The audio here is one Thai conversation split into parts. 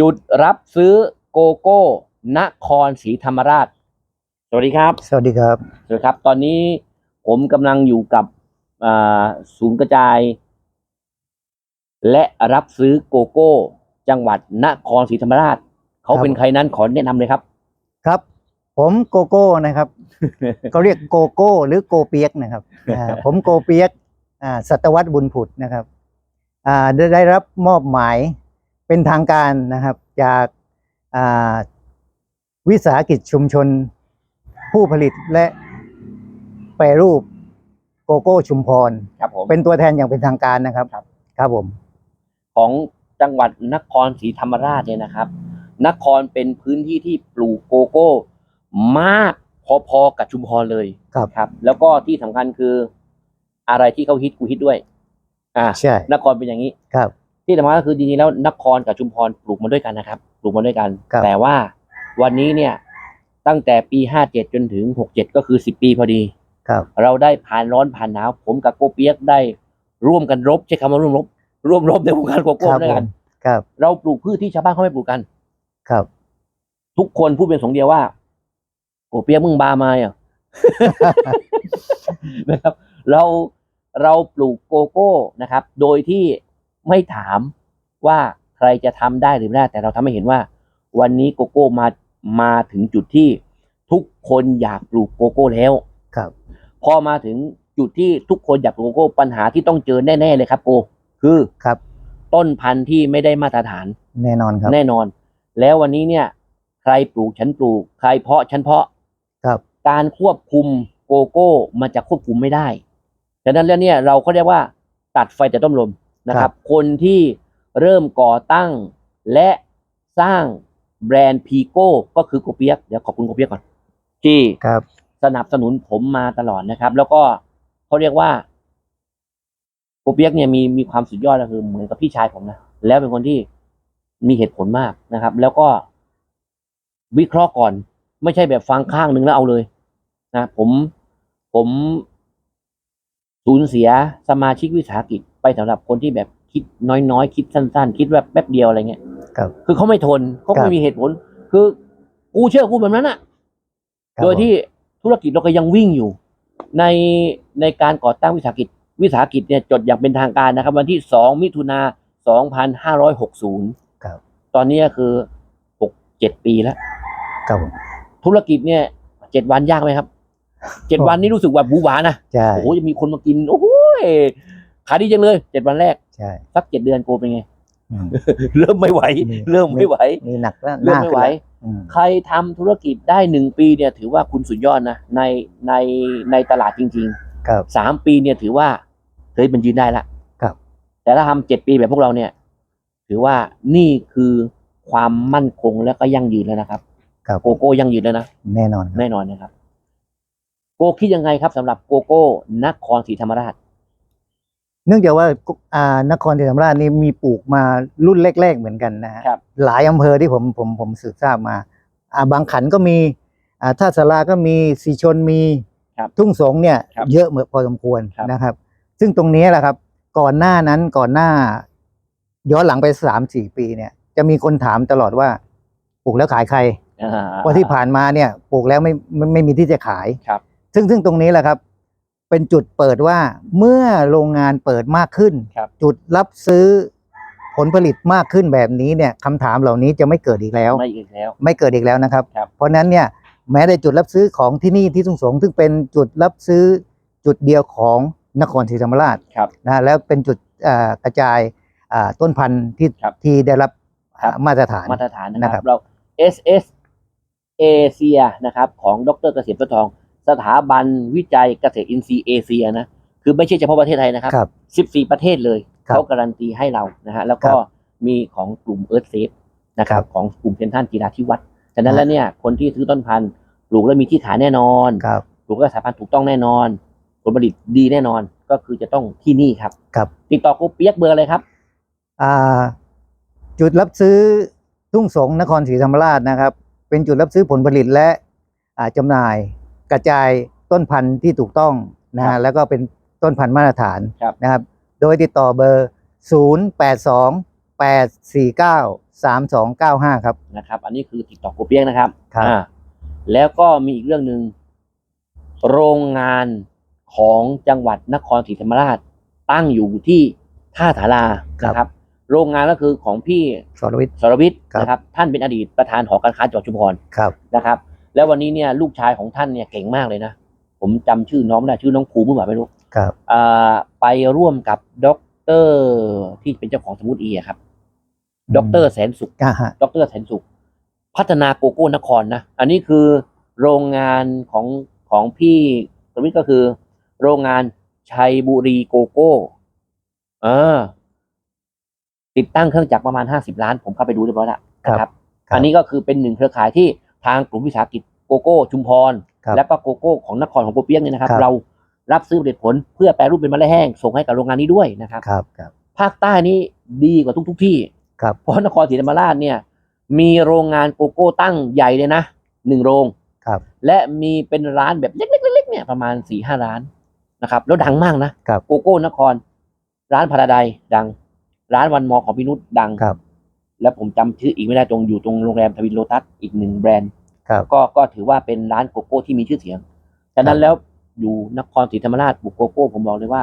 จุดรับซื้อโกโก้นครศรีธรรมราช สวัสดีครับ สวัสดีครับ สวัสดีครับ ตอนนี้ผมกำลังอยู่กับอ่าศูนย์กระจาย และรับซื้อโกโก้ จังหวัดนครศรีธรรมราช เขาเป็นใครนั้นขอแนะนำเลยครับ ครับ ผมโกโก้นะครับเขาเรียกโกโก้หรือโกเปียกนะครับอ่าผมโกเปียกอ่าสัตวัตบุญผุดนะครับอ่าได้ได้รับมอบหมาย เป็นทางการนะครับจากอ่าวิสาหกิจชุมชน ผู้ผลิตและแปรรูปโกโก้ชุมพร ครับผมเป็นตัวแทนอย่างเป็นทางการนะครับ ครับ ครับผม ของจังหวัดนครศรีธรรมราชเนี่ยนะครับ นครเป็นพื้นที่ที่ปลูกโกโก้ มากพอๆกับชุมพรเลยครับ ครับ แล้วก็ที่สำคัญคืออะไรที่เขาฮิตกูฮิตด้วย อ่าใช่ นครเป็นอย่างนี้ ครับ ที่สำคัญก็คือจริงๆแล้วนครกับชุมพรปลูกมาด้วยกันนะครับ ปลูกมาด้วยกัน ครับ แต่ว่าวันนี้เนี่ยตั้งแต่ปีห้าเจ็ดจนถึงหกเจ็ดก็คือสิบปีพอดี ครับ เราได้ผ่านร้อนผ่านหนาว ผมกับโกเปียกได้ร่วมกันรบใช้คำว่าร่วมรบ ร่วมรบในวงการโกคโก้รับด้วยผกันมครับเราปลูกพืชที่ชาวบ้านเขาไม่ปลูกกัน ครับ ทุกคนพูดเป็นเสองเดียวว่าโกเปียกมึงบามาอะ นะครับ เราเราปลูกโกโก้นะครับ โดยที่ ไม่ถามว่าใครจะทำได้หรือไม่ได้ แต่เราทำให้เห็นว่า วันนี้โกโก้มามาถึงจุดที่ทุกคนอยากปลูกโกโก้แล้วครับ พอมาถึงจุดที่ทุกคนอยากปลูกโกโก้ปัญหาที่ต้องเจอแน่ๆเลยครับโกคือครับ ต้นพันธุ์ที่ไม่ได้มาตรฐานแน่นอนครับ แน่นอน แล้ววันนี้เนี่ย ใครปลูกฉันปลูก ใครเพาะฉันเพาะครับ การควบคุมโกโก้มันจะควบคุมไม่ได้ดังนั้นแล้วเนี่ยเราก็เรียกว่าตัดไฟแต่ต้มลม นะครับ คนที่เริ่มก่อตั้งและสร้างแบรนด์พีโก้ก็คือโกเปียกเดี๋ยวขอบคุณโกเปียกก่อนที่ครับสนับสนุนผมมาตลอดนะครับ แล้วก็เขาเรียกว่าโกเปียกเนี่ยมีมีความสุดยอดก็คือเหมือนกับพี่ชายผมนะแล้วเป็นคนที่มีเหตุผลมากนะครับ แล้วก็วิเคราะห์ก่อน ไม่ใช่แบบฟังข้างหนึ่งแล้วเอาเลยนะผมผมสูญเสียสมาชิกวิสาหกิจ ไปสำหรับคนที่แบบคิดน้อยๆ คิดสั้น ๆ คิดแบบแป๊บเดียวอะไรเงี้ยครับ คือเขาไม่ทนเขาครัไม่บมีเหตุผล คือกูเชื่อกูแบบนั้นอะครับโดยที่ธุรกิจเราก็ยังวิ่งอยู่ ในในการก่อตั้งวิสาหกิจ วิสาหกิจเนี่ยจดอย่างเป็นทางการนะครับ วันที่2มิถุนา2560ครับตอนนี้ก็คือ6 7ปีแล้วครับผมธุรกิจเนี่ยเจ็ดวันยากไหมครับเจ็ดวันนี้รู้สึกว่าบูหวานะใช่โอ้โหจะมีคนมากินโอ้โห ขายดีจังเลยเจ็ดวันแรกใช่สักเจ็ดเดือนโกเป็นไง อืม เริ่มไม่ไหวนี่เริ่มไม่ไหว นี่หนักแล้วเริ่มไม่ไหวขึ้นแล้วอืม ใครทำธุรกิจได้หนึ่งปีเนี่ยถือว่าคุณสุดยอดนะ ในในในตลาดจริงครับๆสามปีเนี่ยถือว่าเฮ้ยมันยืนได้ละครับ แต่ถ้าทำเจ็ดปีแบบพวกเราเนี่ย ถือว่านี่คือความมั่นคงและก็ยั่งยืนแล้วนะครับ ครับโกโก้ยั่งยืนแล้วนะ แน่นอนครับ แน่นอนนะครับ โกคิดยังไงครับสำหรับโกโก้นครศรีธรรมราช เนื่องจากว่าอ่านครศรีธรรมราชนี่มีปลูกมารุ่นแรก ๆ เหมือนกันนะฮะครับหลายอำเภอที่ผมผมผมสืบทราบมาอ่าบางขันก็มีอ่าท่าสาราก็มีสีชนมีครับทุ่งสงเนี่ยครับเยอะเหมือนพอสมควรครับ นะครับ ซึ่งตรงนี้แหละครับ ก่อนหน้านั้นก่อนหน้า ย้อนหลังไปสามสี่ปีเนี่ย จะมีคนถามตลอดว่าปลูกแล้วขายใคร อ่า เพราะที่ผ่านมาเนี่ยปลูกแล้วไม่ไม่ไม่มีที่จะขาย ครับ ซึ่งซึ่งตรงนี้แหละครับ เป็นจุดเปิดว่าเมื่อโรงงานเปิดมากขึ้น ครับจุดรับซื้อผลผลิตมากขึ้นแบบนี้เนี่ยคำถามเหล่านี้จะไม่เกิดอีกแล้ว ไม่อีกแล้ว ไม่เกิดอีกแล้วนะครับ ครับ เพราะฉะนั้นเนี่ยแม้ในจุดรับซื้อของที่นี่ที่ทุ่งสงซึ่งเป็นจุดรับซื้อจุดเดียวของนครศรีธรรมราชครับ นะแล้วเป็นจุดเอ่อกระจายอ่าต้นพันธุ์ที่ครับที่ได้รับครับอ่ามาตรฐาน มาตรฐานนะนะคครัรับบ เรา SS เอเชียนะครับ ของดรเกษมทอง สถาบันวิจัยเกษตรอินทรีย์เอเชียนะคือไม่ใช่เฉพาะประเทศไทยนะครับครับ14 ประเทศเลยครับเขาการันตีให้เรานะฮะแล้วก็ครับมีของกลุ่มเอิร์ธเซฟนะครับครับของกลุ่มเซนทรันกีฬาธิวัฒน์ฉะนั้นครับแล้วเนี่ยคนที่ซื้อต้นพันธุ์ปลูกแล้วมีที่ขายแน่นอนครับปลูกแล้วสายพันธุ์ถูกต้องแน่นอน ผลผลิตดีแน่นอนก็คือจะต้องที่นี่ครับครับติดต่อกูเปียกเบอร์อะไรครับอ่าจุดรับซื้อทุ่งสงนครศรีธรรมราชนะครับ เป็นจุดรับซื้อผลผลิตและอ่าจำหน่าย กระจายต้นพันธุ์ที่ถูกต้องนะครัฮะบแล้วก็เป็นต้นพันธุ์มาตรฐานครับ นะครับ โดยติดต่อเบอร์ 0 8 2แปดสี่เก้าสามสองเก้าห้าครับ นะครับ อันนี้คือติดต่อโกเปียกนะครับครับ อ่าแล้วก็มีอีกเรื่องหนึ่งโรงงานของจังหวัดนครศรีธรรมราชตั้งอยู่ที่ท่าถารานะครับ โรงงานก็คือของพี่สรวิทย์ สรวิทย์ครับ นะครับ ท่านเป็นอดีตประธานหอการค้าจังหวัดชุมพรครับ นะครับ แล้ววันนี้เนี่ยลูกชายของท่านเนี่ยเก่งมากเลยนะ ผมจำชื่อน้องไม่ได้ชื่อน้องภูมิหรือเปล่าไม่รู้ครับอ่าไปร่วมกับด็อกเตอร์ที่เป็นเจ้าของสมุทรอีอะครับด็อกเตอร์แสนสุขอ่าฮะดรแสนสุข พัฒนาโกโก้นครนะ อันนี้คือโรงงานของของพี่สวิทย์ก็คือ โรงงานชัยบุรีโกโก้เออติดตั้งเครื่องจักรประมาณห้าสิบล้าน ผมเข้าไปดูเรียบร้อยแล้วนะครับ อันนี้ก็คือเป็นหนึ่งเครือข่ายที่ ทางกลุ่มวิสาหกิจโกโก้ชุมพร ครับและก็โกโก้ของนครของโกเปียงเนี่ยนะครับ ครับ เรารับซื้อผลิตผลเพื่อแปรรูปเป็นเมล็ดแห้งส่งให้กับโรงงานนี้ด้วยนะครับ ครับครับ ภาคใต้นี่ดีกว่าทุกทุกๆที่ครับ เพราะนครศรีธรรมราชเนี่ยมีโรงงานโกโก้ตั้งใหญ่เลยนะหนึ่งโรง ครับและมีเป็นร้านแบบเล็กๆๆๆเนี่ยประมาณสี่ห้าร้านนะครับ แล้วดังมากนะ ครับ โกโก้นคร ร้านพาราไดดัง ร้านวันมอของพี่นุชดัง ครับ แล้วผมจำชื่ออีกไม่ได้ตรงอยู่ตรงโรงแรมทวินโลตัสอีกหนึ่งแบรนด์ครับก็ก็ถือว่าเป็นร้านโกโก้ที่มีชื่อเสียงฉะนั้นแล้วอยู่นครศรีธรรมราชปลูกโกโก้ ผมบอกเลยว่า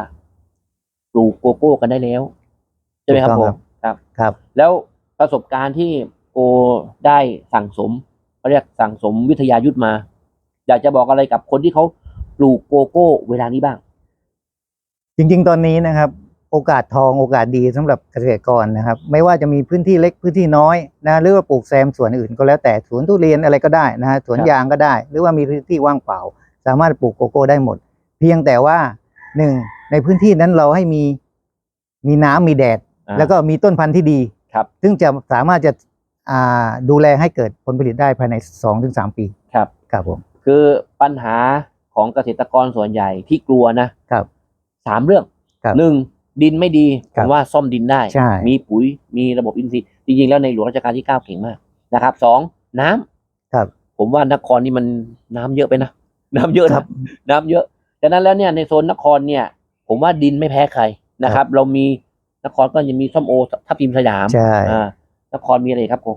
ปลูกโกโก้กันได้แล้วใช่ไหมครับถูผกต้มองครับครับ แล้วประสบการณ์ที่โกได้สั่งสมเขาเรียกสั่งสมวิทยายุทธมา อยากจะบอกอะไรกับคนที่เขาปลูกโกโก้ เวลานี้บ้าง จริง ๆ ตอนนี้นะครับ โอกาสทองโอกาสดีสำหรับเกษตรกรนะครับ ไม่ว่าจะมีพื้นที่เล็กพื้นที่น้อยนะหรือว่าปลูกแซมสวนอื่นก็แล้วแต่สวนทุเรียนอะไรก็ได้นะฮะสวนครับยางก็ได้ หรือว่ามีพื้นที่ว่างเปล่า สามารถปลูกโกโก้ได้หมด เพียงแต่ว่าหนึ่งในพื้นที่นั้นเราให้มีมีน้ำมีแดดอ่าแล้วก็มีต้นพันธุ์ที่ดีครับซึ่งจะสามารถจะอ่าดูแลให้เกิดผลผลิตได้ภายในสองถึงสามปีครับครับผมคือปัญหาของเกษตรกรส่วนใหญ่ที่กลัวนะครับสามเรื่องครับหนึ่ง ดินไม่ดีผครับมว่าซ่อมดินได้ ใช่ มีปุ๋ยมีระบบอินทรีย์จริงๆแล้วในหลวงรัชกาลที่เก้าเก่งมากนะครับสองน้ำครับ ผมว่านครนี่มันน้ำเยอะไปนะ น้ำเยอะครันะบน้ำเยอะดังนั้นแล้วเนี่ยในโซนนครเนี่ย ผมว่าดินไม่แพ้ใครนะครับ เรามีนครก็ยังมีส้มโอทับทิมสยามใช่ อ่านครมีอะไรอีกครับโก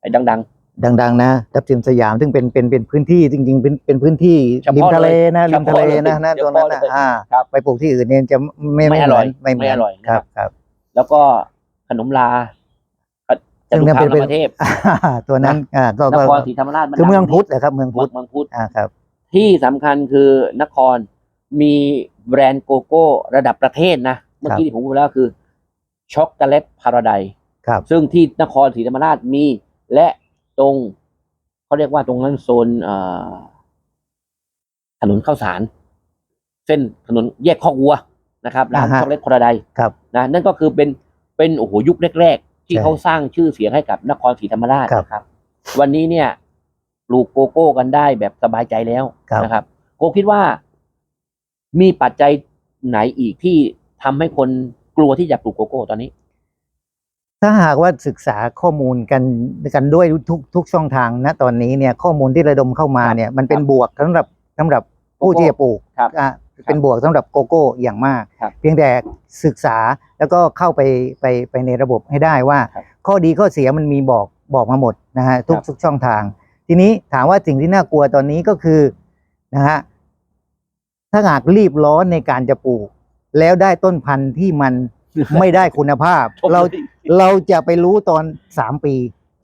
ไอ้ดัง ดัง ๆ นะทับทิมสยามซึ่งเป็นเป็นเป็นพื้นที่จริง ๆ เป็นเป็นพื้นที่เฉพาะริมทะเลนะเลยริมทะเลนะเฉพาะเลยนะตรงนั้นนะเฉพาะเลยอ่าครับ ไปปลูกที่อื่นเนี่ยจะไม่ไม่อร่อยเหมืนไม่เหมืไม่อนอร่อยคนะครัรับ บครับ แล้วก็ขนมลาจซึ่งตุเนี่ยคามเป็นรามเทพ ตัวนั้นอ่าก็นก็ครศรีธรรมราชนคือเมืองดัพุทธนะครับ เมืองเมืพุอทงธเมืองพุทธอ่าครับ ที่สำคัญคือนครมีแบรนด์โกโก้ระดับประเทศนะ เมื่อกี้ที่ผมพูดแล้วคือช็อกโกแลตพาราไดครับ ซึ่งที่นครศรีธรรมราชมี และ ตรงเขาเรียกว่าตรงนั้นโซนเอ่อถนนข้าวสาร เส้นถนนแยกคอกวัวนะครับร้านอ่าฮะช็อกโกแลตพาราไดครับนะนั่นก็คือเป็นเป็นโอ้โหยุคแรก ๆ ที่ใช่เขาสร้างชื่อเสียงให้กับนครศรีธรรมราชครับนะครับ วันนี้เนี่ยปลูกโกโก้กันได้แบบสบายใจแล้วครับนะครับโกคิดว่า มีปัจจัยไหนอีกที่ทำให้คนกลัวที่จะปลูกโกโก้ตอนนี้ ถ้าหากว่าศึกษาข้อมูลกันกันด้วยทุกทุกช่องทางนะตอนนี้เนี่ยข้อมูลที่ระดมเข้ามาครับเนี่ยมันเป็นครับบวกสำหรับสำหรับผู้โกโก้ที่จะปลูกครับอะเป็นบวกสำหรับโกโก้อย่างมากครับเพียงแต่ศึกษาแล้วก็เข้าไปไปไปในระบบให้ได้ว่าครับข้อดีข้อเสียมันมีบอกบอกมาหมดนะฮะทุกครับทุกช่องทาง ทีนี้ถามว่าสิ่งที่น่ากลัวตอนนี้ก็คือนะฮะถ้าหากรีบร้อนในการจะปลูก แล้วได้ต้นพันธุ์ที่มันไม่ได้คุณภาพ เรา เราจะไปรู้ตอนสามปี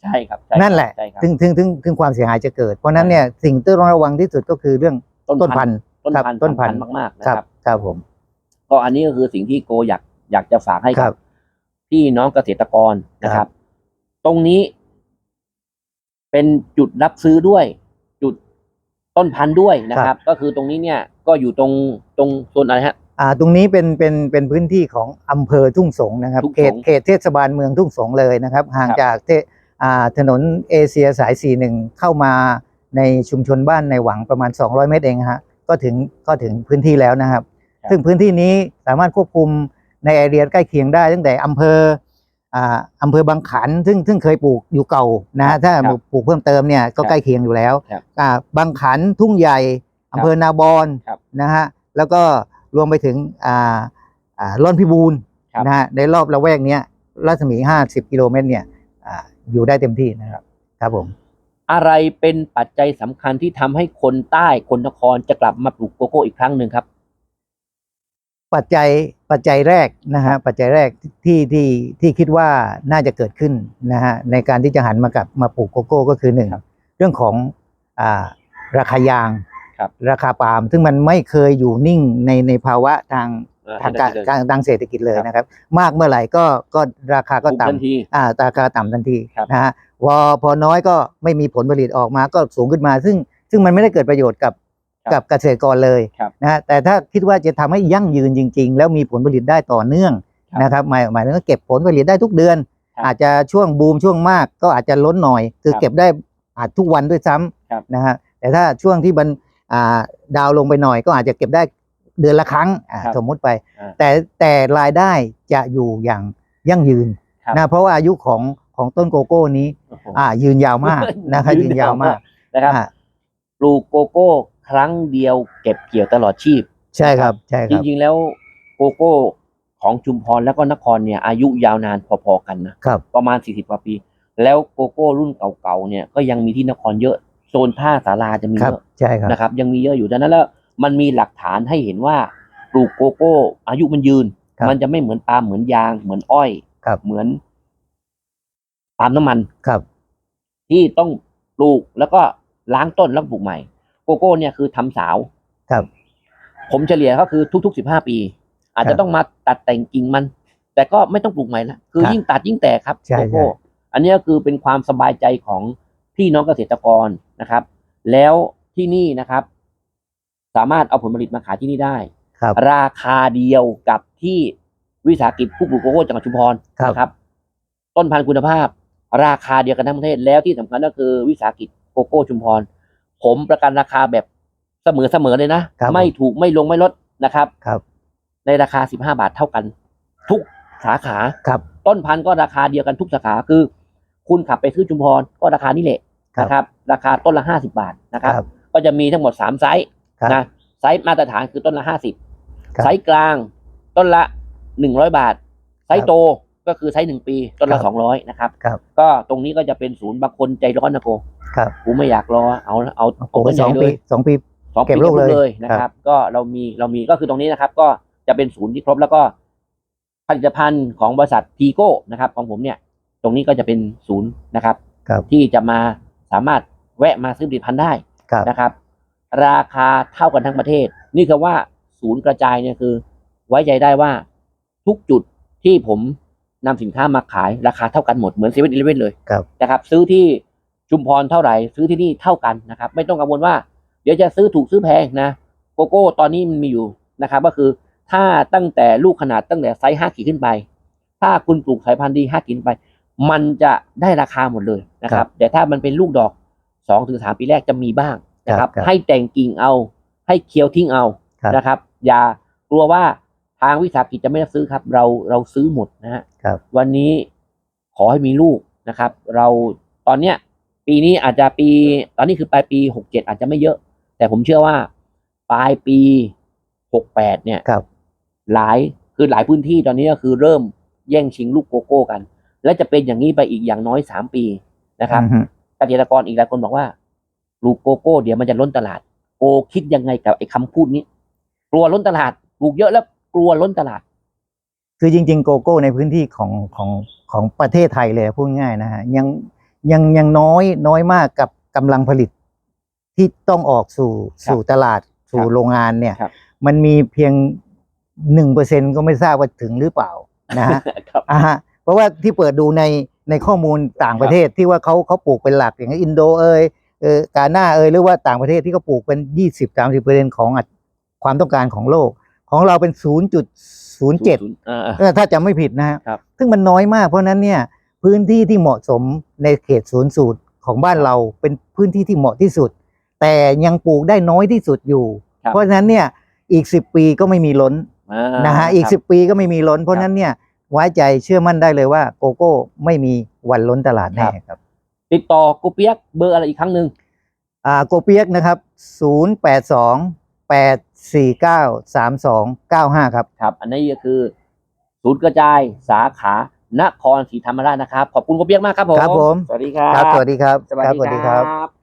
ใช่ครับใช่ครับนั่นแหละใช่ครับ ถึงถึงถึงถึงความเสียหายจะเกิด เพราะฉะนั้นเนี่ยสิ่งที่ต้องระวังที่สุดก็คือเรื่องต้นพันธุ์ ต้นครับพันธุ์ต้นพันธุ์ สำคัญมากๆนะคครัรับบครับผม ก็อันนี้ก็คือสิ่งที่โกอยากอยากจะฝากให้ครักับบพี่น้องเกษตรกรนะคครัรับ บ ตรงนี้ เป็นจุดรับซื้อด้วย จุดต้นพันธุ์ด้วยนะครับ ก็คือตรงนี้เนี่ย ก็อยู่ตรงตรงโซนอะไรฮะ อ่าตรงนี้เป็นเป็นเป็นพื้นที่ของอำเภอทุ่งสงนะครับทุ่งเขสตงเขตเทศบาลเมืองทุ่งสงเลยนะครับ ห่างครับจากเทอ่าถนนเอเชียสาย 41 เข้ามาในชุมชนบ้านในหวังประมาณ 200 เมตรเองฮะก็ถึงก็ถึงพื้นที่แล้วนะครับ ซึ่งพื้นที่นี้สามารถควบคุมในแอเรียใกล้เคียงได้ตั้งแต่อำเภออ่าอำเภอบางขันซึ่งซึ่งเคยปลูกอยู่เก่านะฮะถ้าครับปลูกเพิ่มเติมเนี่ยก็ครับใกล้เคียงอยู่แล้วครับอ่าบางขันทุ่งใหญ่อำเภอนาบอนครับ นะฮะแล้วก็ รวมไปถึงอ่าอ่าร่อนพิบูลครับนะฮะในรอบละแวกเนี้ยรัศมี 50 กิโลเมตรเนี่ยอ่าอยู่ได้เต็มที่นะครับครับผม อะไรเป็นปัจจัยสำคัญที่ทำให้คนใต้คนนครจะกลับมาปลูกโกโก้อีกครั้งหนึ่งครับ ปัจจัยปัจจัยแรกนะฮะปัจจัยแรกที่ที่ที่คิดว่าน่าจะเกิดขึ้นนะฮะในการที่จะหันมากลับมาปลูกโกโก้ก็คือหนึ่งครับเรื่องของอ่าราคายาง ครับราคาปาล์มซึ่งมันไม่เคยอยู่นิ่งในในภาวะทางเอ่อทางการเศรษฐกิจการทางเศรษฐกิจเลยครับนะครับ มากเมื่อไหร่ก็ก็ราคาก็ปลูทันต่ำทีอ่าราคาต่ำทันทีครับนะฮะพอพอน้อยก็ไม่มีผลผลิตออกมาก็สูงขึ้นมา ซึ่งซึ่งมันไม่ได้เกิดประโยชน์กับครับกับเกษตรกรเลยครับนะฮะแต่ถ้าคิดว่าจะทำให้ยั่งยืนจริง ๆ แล้วมีผลผลิตได้ต่อเนื่องครับนะครับหมายหมายถึงว่าเก็บผลผลิตได้ทุกเดือนครับอาจจะช่วงบูมช่วงมากก็อาจจะล้นหน่อย คือครับเก็บได้อาจทุกวันด้วยซ้ำครับนะฮะแต่ถ้าช่วงที่มันอ่า ดาวน์ลงไปหน่อยก็อาจจะเก็บได้เดือนละครั้งอ่าครับสมมุติไปอ่าแต่แต่รายได้จะอยู่อย่างยั่งยืนครับนะเพราะว่าอายุของของต้นโกโก้นี้โอ้โหอ่า ยืนยาวมากนะครับยืยืนนยาวมากนะครับอ่าปลูกโกโก้ครั้งเดียวเก็บเกี่ยวตลอดชีพ ใช่ครับใช่คจรับริงๆแล้วโกโก้ของชุมพรแล้วก็นครเนี่ยอายุยาวนานพอๆกันนะครับประมาณ40กว่าปี แล้วโกโก้รุ่นเก่าๆเนี่ยก็ยังมีที่นครเยอะโซนท่าสาราจะมีครับเยอะ ใช่ครับนะครับ ยังมีเยอะอยู่ดังนั้นแล้วมันมีหลักฐานให้เห็นว่าปลูกโกโก้ อายุมันยืนครับมันจะไม่เหมือนปาล์มเหมือนยาง เหมือนอ้อยครับเหมือนปาล์มน้ำมันครับ ที่ต้องปลูกแล้วก็ล้างต้นแล้วปลูกใหม่ โกโก้ เนี่ยคือทำสาวครับ ผมเฉลี่ยก็คือทุกๆสิบห้าปี อาจครัจะบต้องมาตัดแต่งกิ่งมัน แต่ก็ไม่ต้องปลูกใหม่ละคือครับยิ่งตัดยิ่งแตกครับใช่โกโก้ใช่อันนี้ก็คือเป็นความสบายใจของพี่น้องเกษตรกรนะครับ แล้ว ที่นี่นะครับ สามารถเอาผลผลิตมาขายที่นี่ได้ ครับ ราคาเดียวกับที่วิสาหกิจผู้ปลูกโกโก้จังหวัดชุมพรครับ นะครับ ต้นพันธุ์คุณภาพ ราคาเดียวกันทั้งประเทศแล้วที่สำคัญก็คือวิสาหกิจโกโก้ชุมพร ผมประกันราคาแบบเสมอเสมอเลยนะ ครับ ไม่ถูกไม่ลงไม่ลดนะครับ ครับ ในราคา 15 บาทเท่ากัน ทุกสาขา ครับ ต้นพันธุ์ก็ราคาเดียวกันทุกสาขาคือ คุณขับไปซื้อชุมพรก็ราคานี้แหละครับ นะครับ ราคาต้นละ 50 บาทนะครับ ครับ ก็จะมีทั้งหมด3ไซส์ครับนะไซส์มาตรฐานคือต้นละครับ50ไซส์กลางต้นละ100บาท ไซส์โตก็คือไซส์หนึ่งปี ต้นละครับ200นะครับ ครับ ก็ตรงนี้ก็จะเป็นศูนย์บางคนใจร้อนนะโกครับกูไม่อยากรอเอาเอาโอ้โหต้นใหสญ่องเลปียสองปี สองเก็ปีบลูกเลยเลยนะครับก็เรามีเรามีก็คือตรงนี้นะครับ ก็จะเป็นศูนย์ที่ครบแล้วก็ผลิตภัณฑ์ของบริษัททีโก้นะครับ ของผมเนี่ย ตรงนี้ก็จะเป็นศูนย์นะครับ ครับ ที่จะมาสามารถแวะมาซื้อผลิตภัณฑ์ได้ ครับ นะครับ ราคาเท่ากันทั้งประเทศ นี่คือว่าศูนย์กระจายเนี่ยคือ ไว้ใจได้ว่าทุกจุดที่ผมนำสินค้ามาขายราคาเท่ากันหมดเหมือนเซเว่นอีเลเว่นเลยครับ นะครับ ซื้อที่ชุมพรเท่าไหร่ ซื้อที่นี่เท่ากันนะครับ ไม่ต้องกังวลว่า เดี๋ยวจะซื้อถูกซื้อแพงนะโกโก้ตอนนี้มันมีอยู่นะครับ ก็คือถ้าตั้งแต่ลูกขนาดตั้งแต่ไซส์ห้าขีดขึ้นไป ถ้าคุณปลูกสายพันธุ์ดีห้าขีดขึ้นไป มันจะได้ราคาหมดเลยนะคครัรับ บ แต่ถ้ามันเป็นลูกดอก สองถึงสามปีแรกจะมีบ้างนะครับครับครับให้แต่งกิ่งเอา ให้เคียวทิ้งเอาครับนะครับ อย่ากลัวว่าทางวิสาหกิจจะไม่รับซื้อครับ เราเราซื้อหมดนะฮะครับวันนี้ขอให้มีลูกนะครับ เราตอนเนี้ย ปีนี้อาจจะปี ตอนนี้คือปลายปีหกเจ็ดอาจจะไม่เยอะ แต่ผมเชื่อว่าปลายปีหกแปดเนี่ยครับหลายคือหลายพื้นที่ตอนนี้ก็คือเริ่มแย่งชิงลูกโกโก้กัน และจะเป็นอย่างนี้ไปอีกอย่างน้อยสามปีนะครับอือฮึ เกษตรกรอีกหลายคนบอกว่าปลูกโกโก้เดี๋ยวมันจะล้นตลาด โกคิดยังไงกับไอ้คำพูดนี้ กลัวล้นตลาดปลูกเยอะแล้วกลัวล้นตลาด คือจริง ๆ โกโก้ในพื้นที่ของของของประเทศไทยเลยพูดง่ายนะฮะยังยังยังน้อยน้อยมากกับกำลังผลิต ที่ต้องออกสู่สู่ตลาดสู่ครับโรงงานเนี่ยครับมันมีเพียงหนึ่งเปอร์เซ็นก็ไม่ทราบว่าถึงหรือเปล่านะฮะครับอ่าฮะเพราะว่าที่เปิดดูใน ในข้อมูลต่างประเทศที่ว่าเขาเขาปลูกเป็นหลักอย่างอินโดเอยเออกาหน้าเอยหรือว่าต่างประเทศที่เขาปลูกเป็นยี่สิบสามสิบเปอร์เซ็นของอัตความต้องการของโลก ของเราเป็นศูนย์จุดศูนย์เจ็ดอ่าถ้าจำไม่ผิดนะฮะครับซึ่งมันน้อยมากเพราะฉะนั้นเนี่ยพื้นที่ที่เหมาะสมในเขตศูนย์สูตรของบ้านเราเป็นพื้นที่ที่เหมาะที่สุด แต่ยังปลูกได้น้อยที่สุดอยู่ครับเพราะฉะนั้นเนี่ยอีกสิบปีก็ไม่มีล้นอ่านะฮะอีกครับสิบปีก็ไม่มีล้น เพราะฉะนั้นเนี่ย ไว้ใจเชื่อมั่นได้เลยว่าโกโก้ไม่มีวันล้นตลาดแน่ครับ ติดต่อกูเปียกเบอร์อะไรอีกครั้งหนึ่งอ่าโกเปียกนะครับ0 8 2 8 4 9 3 2 9 5 ครับครับ อันนี้ก็คือศูนย์กระจายสาขานครศรีธรรมราชนะครับ ขอบคุณโกเปียกมากครับผม ครับผม สวัสดีครับ ครับ สวัสดีครับ สวัสครับดีสวัสดีคครัรับบ